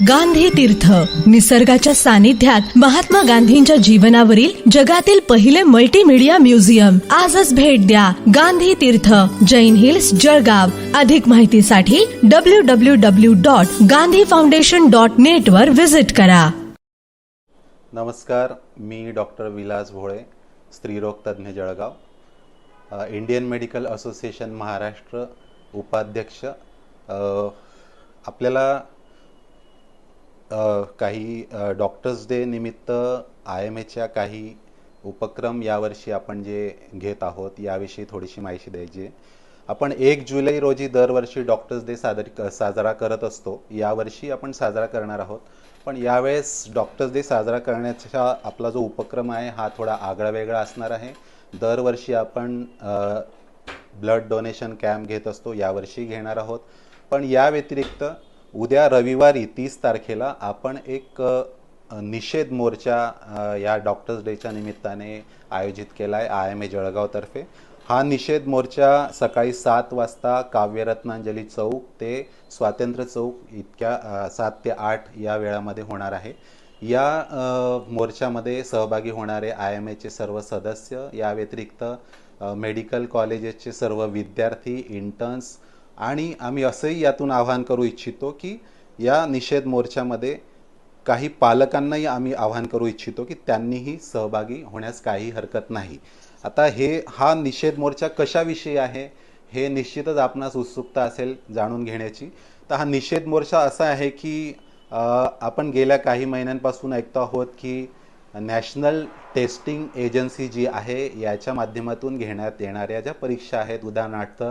गांधी तीर्थ. निसर्गाच्या सानिध्यात महात्मा गांधींच्या जीवनावरील जगातील पहिले मल्टीमीडिया म्युझियम आजच भेट द्या गांधी तीर्थ. जैन हिल्स जळगाव. अधिक माहितीसाठी W W W dot Gandhi foundation dot net वर व्हिजिट करा. नमस्कार मी डॉक्टर विलास भोळे स्त्रीरोग तज्ज्ञ Jalgaon. Indian medical association Maharashtra उपाध्यक्ष. आपल्याला काही डॉक्टर्स डे निमित्त आय एम एच्या काही उपक्रम यावर्षी आपण जे घेत आहोत याविषयी थोडीशी माहिती द्यायची आहे. आपण एक जुलै रोजी दरवर्षी डॉक्टर्स डे सादर साजरा करत असतो. यावर्षी आपण साजरा करणार आहोत. पण यावेळेस डॉक्टर्स डे साजरा करण्याचा आपला जो उपक्रम आहे हा थोडा आगळा वेगळा असणार आहे. दरवर्षी आपण ब्लड डोनेशन कॅम्प घेत असतो यावर्षी घेणार आहोत. पण या व्यतिरिक्त उद्या रविवारी तीस तारखेला आपण एक निषेध मोर्चा या डॉक्टर्स डेच्या निमित्ताने आयोजित केला आहे आय एम ए जळगावतर्फे हा निषेध मोर्चा सकाळी सात वाजता काव्यरत्नांजली चौक ते स्वातंत्र्य चौक इतक्या सात ते आठ या वेळामध्ये होणार आहे. या मोर्चामध्ये सहभागी होणारे आय एम एचे सर्व सदस्य या व्यतिरिक्त मेडिकल कॉलेजेसचे सर्व विद्यार्थी इंटर्न्स आणि आम्ही असंही यातून आवाहन करू इच्छितो की या निषेध मोर्चामध्ये काही पालकांनाही आम्ही आवाहन करू इच्छितो की त्यांनीही सहभागी होण्यास काही हरकत नाही. आता हे हा निषेध मोर्चा कशाविषयी आहे हे निश्चितच आपणास उत्सुकता असेल जाणून घेण्याची. तर हा निषेध मोर्चा असा आहे की आपण गेल्या काही महिन्यांपासून ऐकतो आहोत की नॅशनल टेस्टिंग एजन्सी जी आहे याच्या माध्यमातून घेण्यात येणाऱ्या ज्या परीक्षा आहेत उदाहरणार्थ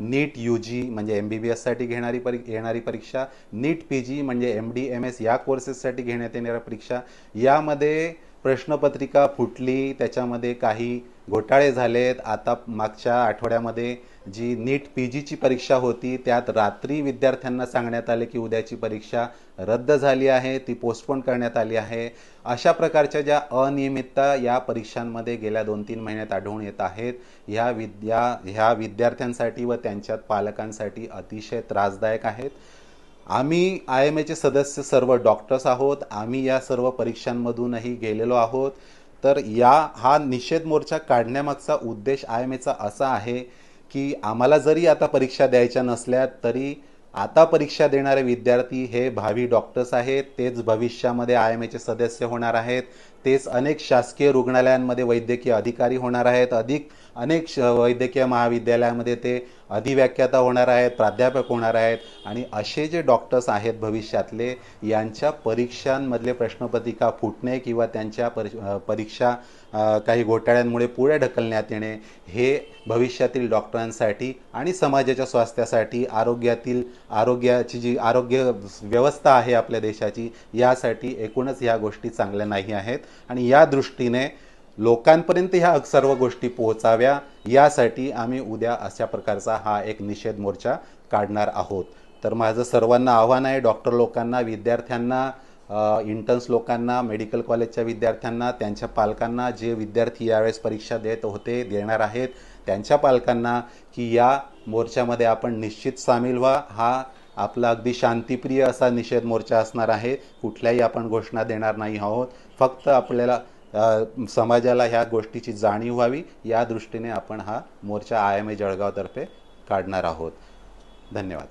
नीट यू जी म्हणजे एम बी बी एससाठी घेणारी परी येणारी परीक्षा नीट पी जी म्हणजे एम डी एम एस या कोर्सेससाठी घेण्यात येणाऱ्या परीक्षा यामध्ये प्रश्नपत्रिका फुटली त्याच्यामध्ये काही घोटाळे झालेत. आता मागच्या आठवड्यामध्ये जी नीट पी जीची परीक्षा होती त्यात रात्री विद्यार्थ्यांना सांगण्यात आले की उद्याची परीक्षा रद्द झाली आहे ती पोस्टपोन करण्यात आली आहे. अशा प्रकारच्या ज्या अनियमितता या परीक्षांमध्ये गेल्या दोन तीन महिन्यात आढळून येत आहेत ह्या विद्या ह्या विद्यार्थ्यांसाठी व त्यांच्यात पालकांसाठी अतिशय त्रासदायक आहेत. आम्ही आय एम एचे सदस्य सर्व डॉक्टर्स आहोत. आम्ही या सर्व परीक्षांमधूनही गेलेलो आहोत. तर या हा निषेध मोर्चा काढण्यामागचा उद्देश आय एम एचा असा आहे की आम्हाला जरी आता परीक्षा द्यायच्या नसल्या तरी आता परीक्षा देणारे विद्यार्थी हे भावी डॉक्टर्स आहेत. तेच भविष्यामध्ये आय एम एचे सदस्य होणार आहेत. तेच अनेक शासकीय रुग्णालयांमध्ये वैद्यकीय अधिकारी होणार आहेत. अधिक अनेक श वैद्यकीय महाविद्यालयामध्ये ते अधिव्याख्याता होणार आहेत प्राध्यापक होणार आहेत आणि असे जे डॉक्टर्स आहेत भविष्यातले यांच्या परीक्षांमधले प्रश्नपत्रिका फुटणे किंवा त्यांच्या परी परीक्षा काही घोटाळ्यांमुळे पुढे ढकलण्यात येणे हे भविष्यातील डॉक्टरांसाठी आणि समाजाच्या स्वास्थ्यासाठी आरोग्यातील आरोग्याची जी आरोग्य व्यवस्था आहे आपल्या देशाची यासाठी एकूणच ह्या गोष्टी चांगल्या नाही आहेत. आणि या दृष्टीने लोकांपर्यंत ह्या सर्व गोष्टी पोहोचाव्या यासाठी आम्ही उद्या अशा प्रकारचा हा एक निषेध मोर्चा काढणार आहोत. तर माझं सर्वांना आव्हान आहे डॉक्टर लोकांना विद्यार्थ्यांना इंटर्न्स लोकांना मेडिकल कॉलेजच्या विद्यार्थ्यांना त्यांच्या पालकांना जे विद्यार्थी यावेळेस परीक्षा देत होते देणार आहेत त्यांच्या पालकांना की या मोर्चामध्ये आपण निश्चित सामील व्हा. हा आपला अगदी शांतिप्रिय असा निषेध मोर्चा असणार आहे. कुठल्याही आपण घोषणा देणार नाही आहोत. फक्त आपल्याला समाजाला ह्या गोष्टीची जाणीव व्हावी. या दृष्टीने आपण हा मोर्चा आय एम ए जळगावतर्फे काढणार आहोत. धन्यवाद.